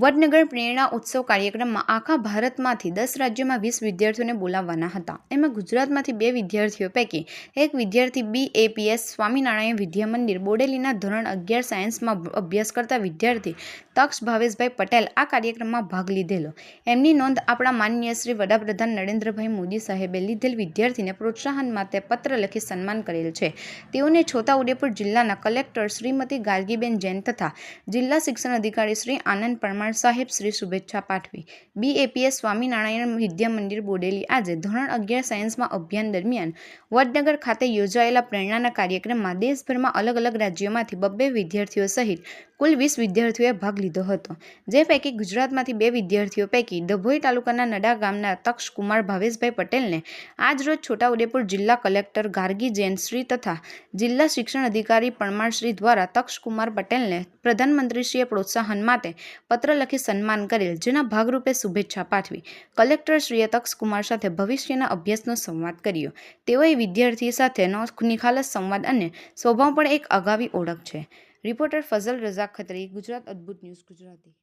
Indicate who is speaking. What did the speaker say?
Speaker 1: વડનગર પ્રેરણા ઉત્સવ કાર્યક્રમમાં આખા ભારતમાંથી દસ રાજ્યોમાં વીસ વિદ્યાર્થીઓને બોલાવવાના હતા. એમાં ગુજરાતમાંથી બે વિદ્યાર્થીઓ પૈકી એક વિદ્યાર્થી બી એપીએસ સ્વામિનારાયણ વિદ્યા મંદિર બોડેલીના ધોરણ અગિયાર સાયન્સમાં અભ્યાસ કરતા વિદ્યાર્થી તક્ષ ભાવેશભાઈ પટેલ આ કાર્યક્રમમાં ભાગ લીધેલો. એમની નોંધ આપણા માનનીય શ્રી વડાપ્રધાન નરેન્દ્રભાઈ મોદી સાહેબે લીધેલ વિદ્યાર્થીને પ્રોત્સાહન માટે પત્ર લખી સન્માન કરેલ છે. તેઓને છોટાઉદેપુર જિલ્લાના કલેક્ટર શ્રીમતી ગાર્ગીબેન જૈન તથા જિલ્લા શિક્ષણ અધિકારી શ્રી આનંદ પરમાર સાહેબ શ્રી શુભેચ્છા પાઠવી. બીએપીએસ સ્વામિનારાયણ વિદ્યા મંદિર બોડેલી આજે ધોરણ અગિયાર સાયન્સમાં અભિયાન દરમિયાન વડનગર ખાતે યોજાયેલા પ્રેરણાના કાર્યક્રમમાં દેશભરમાં અલગ અલગ રાજ્યોમાંથી બબ્બે વિદ્યાર્થીઓ સહિત કુલ વીસ વિદ્યાર્થીઓએ ભાગ લીધો હતો. જે પૈકી ગુજરાતમાંથી બે વિદ્યાર્થીઓ પૈકી ડભોઈ તાલુકાના નડા ગામના તક્ષકુમાર ભાવેશભાઈ પટેલને આજરોજ છોટાઉદેપુર જિલ્લા કલેક્ટર ગાર્ગી જૈનશ્રી તથા જિલ્લા શિક્ષણ અધિકારી પરમારશ્રી દ્વારા તક્ષકુમાર પટેલને પ્રધાનમંત્રીશ્રીએ પ્રોત્સાહન માટે પત્ર લખી સન્માન કરેલ, જેના ભાગરૂપે શુભેચ્છા પાઠવી કલેક્ટરશ્રીએ તક્ષ કુમાર સાથે ભવિષ્યના અભ્યાસનો સંવાદ કર્યો. તેઓએ વિદ્યાર્થી સાથેનો નિખાલસ સંવાદ અને સ્વભાવ પણ એક અગાવી ઓળખ છે. રિપોર્ટર ફઝલ રઝાક ખત્રી, ગુજરાત અદ્ભુત ન્યૂઝ, ગુજરાતી.